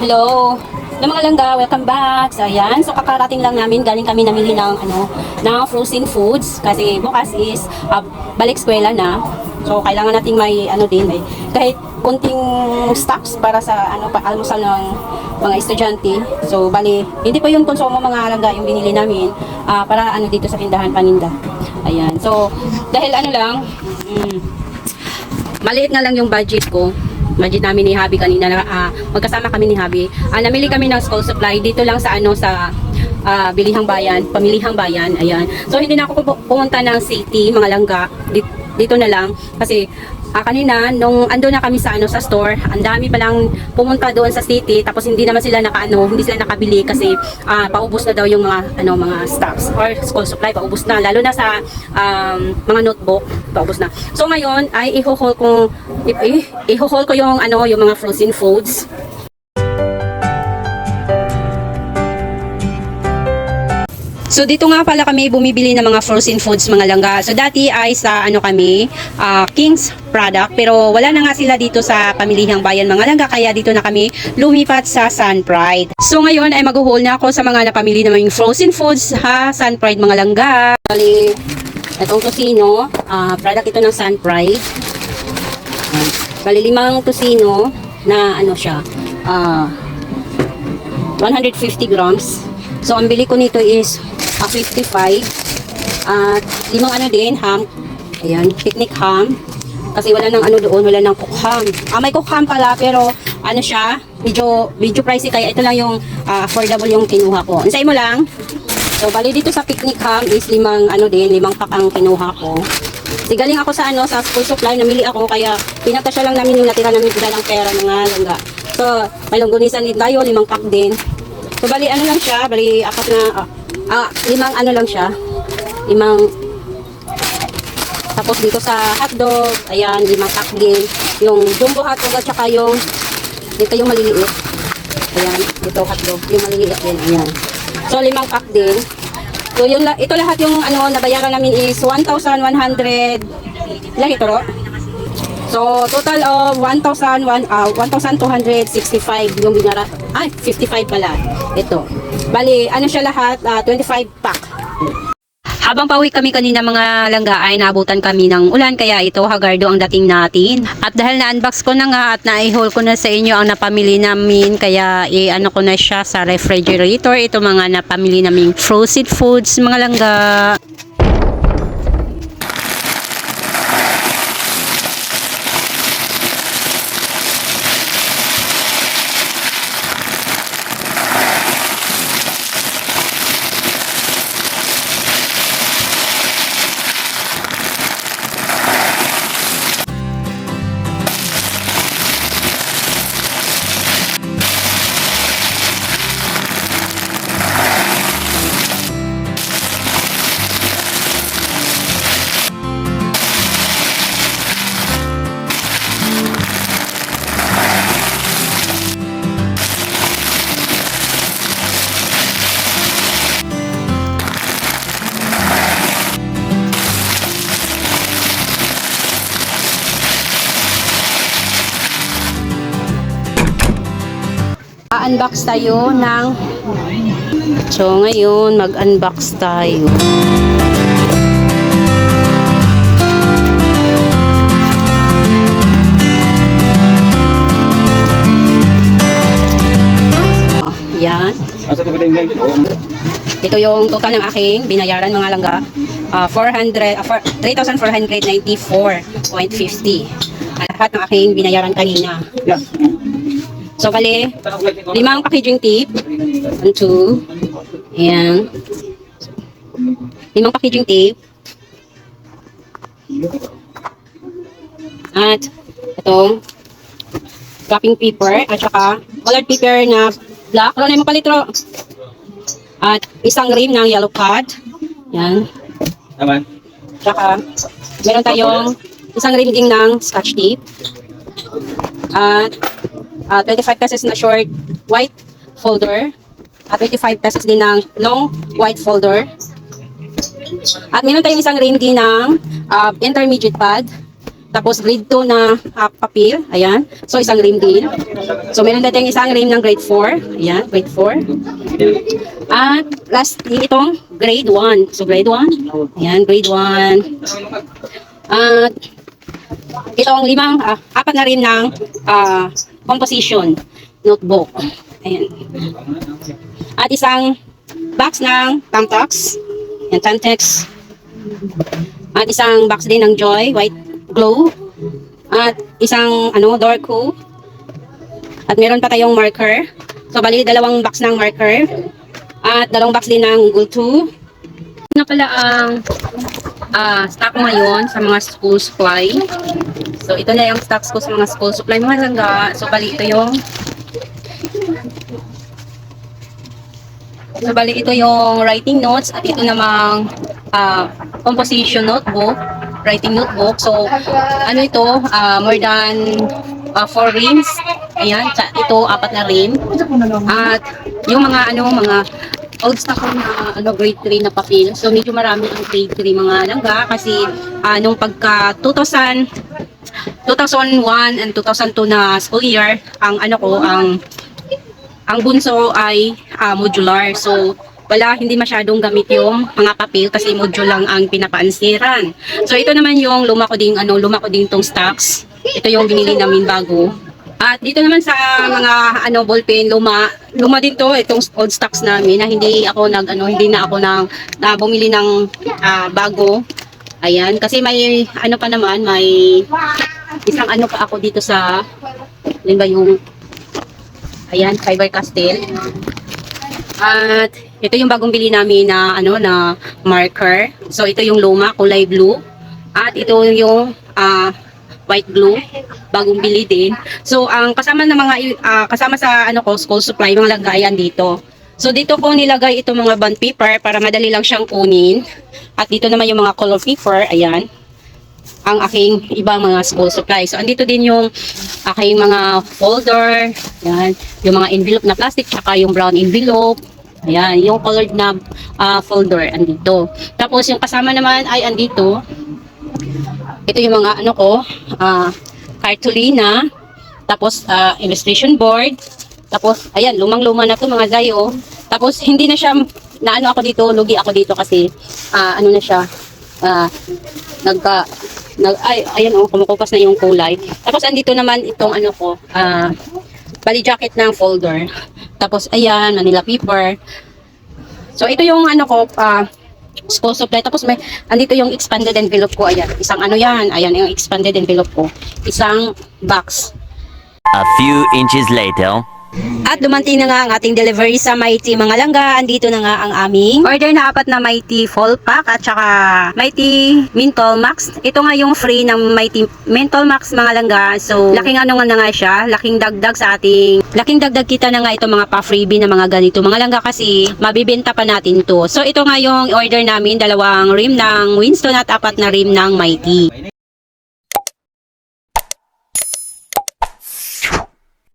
Hello. Hello mga langga, welcome back. So ayan, so kakarating lang namin, galing kami namili ng ano, ng frozen foods kasi bukas is ah, balik eskwela na. So kailangan nating may ano din eh, kahit kunting stocks para sa ano pa almusal ng mga estudyante. So bali, hindi pa yung konsumo mga langga yung binili namin ah, para ano dito sa tindahan paninda. Ayan. So dahil ano lang, mm, maliit nga lang yung budget ko. Budget namin ni Habi kanina na ah, magkasama kami ni Habi. Ah, namili kami ng school supply dito lang sa ano sa ah, Bilihang Bayan, Pamilihang Bayan. Ayan. So hindi na ako pu- pumunta ng city, mga langga. Dito, dito na lang kasi ah, kanina nung ando na kami sa ano sa store, ang dami pa lang pumunta doon sa city tapos hindi naman sila nakaano, hindi sila nakabili kasi ah, paubos na daw yung mga ano mga stocks or school supply paubos na lalo na sa um, mga notebook paubos na. So ngayon ay iho-haul ko i- i- iho-haul ko yung ano yung mga frozen foods. So dito nga pala kami bumibili ng mga frozen foods mga langga. So dati ay sa ano kami, ah, King's product pero wala na nga sila dito sa pamilihang bayan mga langga kaya dito na kami lumipat sa Sun Pride. So ngayon ay mag-haul na ako sa mga napamili naming frozen foods ha, Sun Pride mga langga. Bali, itong tosino, ah, product ito ng Sun Pride. Bali limang tosino na ano siya, ah 150 grams. So, ang bili ko nito is ah, 55. At limang ano din, ham. Ayan, picnic ham. Kasi wala nang ano doon, wala nang cook ham. Ah, may cook ham pala, pero ano siya, medyo, medyo pricey. Kaya ito lang yung ah, affordable yung kinuha ko. Ansay mo lang. So, bali dito sa picnic ham is limang ano din, limang pack ang kinuha ko. Kasi galing ako sa ano, sa school supply, namili ako, kaya pinagkasya lang namin yung natira namin bila ng pera mga langga. So, may longganisan din tayo, limang pack din. So, bali ano lang siya, bali apat na, ah, ah, limang ano lang siya, limang, tapos dito sa hotdog, ayan, limang pack din, yung jumbo hotdog at saka yung, dito yung maliliit, ayan, dito hotdog, yung maliliit din, ayan. So, limang pack din. So, yun, ito lahat yung ano, nabayaran namin is 1,100, ilan ito, Ro? So, total of 1,001, ah, 1,265 yung binara. Ay, 55 pala. Ito. Bali, ano siya lahat? ah, 25 pack. Habang pauwi kami kanina mga langga ay naabutan kami ng ulan kaya ito hagardo ang dating natin. At dahil na-unbox ko na nga at na-haul ko na sa inyo ang napamili namin kaya i-ano ko na siya sa refrigerator. Ito mga napamili naming frozen foods mga langga. Unbox tayo ng So ngayon mag-unbox tayo. Yan. Ito yung total ng aking binayaran mga langga. Ah, 400 ah, four- 3,494.50. Ang lahat ng aking binayaran kanina. Yeah. So, bali, limang packaging tape. One, two. Ayan. Limang packaging tape. At itong wrapping paper at saka colored paper na black. Ano na yung mapalitro? At isang rim ng yellow pad. Yan. Naman. Tsaka meron tayong isang rim din ng scotch tape. At ah, 25 pesos na short white folder. At 25 pesos din ng long white folder. At meron tayong isang rim din ng ah, intermediate pad. Tapos grade 2 na uh, papel. Ayan. So isang rim din. So meron natin isang rim ng grade 4. Ayan, grade 4. At lastly, itong grade 1. So grade 1. Ayan, grade 1. At itong limang, ah, apat na rim ng ah, composition notebook. Ayan. At isang box ng Tamtex. Ayan, Tamtex. At isang box din ng Joy, white glow. At isang ano, Dorco. At meron pa tayong marker. So, bali dalawang box ng marker. At dalawang box din ng Google 2. Na pala ang ah, stock ngayon sa mga school supply. So, ito na yung stocks ko sa mga school supply. Mga langga. So, bali ito yung So, bali ito yung writing notes at ito namang ah, composition notebook, writing notebook. So, ano ito? Ah, more than ah, four rims. Ayan, ito apat na rim. At yung mga ano, mga old stock ko na ano, grade 3 na papel. So, medyo marami ang grade 3 mga langga kasi ah, nung pagka 2000 2001 and 2002 na school year, ang ano ko, ang ang bunso ay ah, modular. So, wala, hindi masyadong gamit yung mga papel kasi module lang ang pinapaansiran. So, ito naman yung luma ko ding, ano, luma ko ding tong stocks. Ito yung binili namin bago. At dito naman sa mga ano ballpen luma, luma din to itong old stocks namin na hindi ako nag ano, hindi na ako nang na bumili ng ah, bago. Ayan, kasi may ano pa naman, may isang ano pa ako dito sa yun ba yung Ayan, Fiber Castell. At ito yung bagong bili namin na ano na marker. So ito yung luma, kulay blue. At ito yung ah, white glue, bagong bili din. So ang kasama ng mga ah, kasama sa ano ko school supply mga lagayan dito. So dito ko nilagay itong mga bond paper para madali lang siyang kunin. At dito naman yung mga color paper, ayan ang aking ibang mga school supplies. So, andito din yung aking mga folder, yan, yung mga envelope na plastic, tsaka yung brown envelope, ayan, yung colored na ah, folder, andito. Tapos, yung kasama naman ay andito, ito yung mga ano ko, ah, cartolina, tapos ah, illustration board, tapos, ayan, lumang-luma na to mga zayo. Tapos, hindi na siya, na ano ako dito, lugi ako dito kasi, ah, ano na siya, ah, nagka, nag, ay, ayan oh, kumukupas na yung kulay. Tapos, andito naman itong ano ko, ah, bali jacket ng folder. Tapos, ayan, Manila paper. So, ito yung ano ko, ah, school supply. Tapos, may, andito yung expanded envelope ko. Ayan, isang ano yan. Ayan, yung expanded envelope ko. Isang box. A few inches later. At dumating na nga ang ating delivery sa Mighty mga langga. Andito na nga ang aming order na apat na Mighty Fall Pack at saka Mighty Menthol Max. Ito nga yung free ng Mighty Menthol Max mga langga. So, laking ano nga na nga siya. Laking dagdag sa ating, laking dagdag kita na nga ito mga pa-freebie na mga ganito. Mga langga kasi, mabibenta pa natin to. So, ito nga yung order namin. Dalawang rim ng Winston at apat na rim ng Mighty.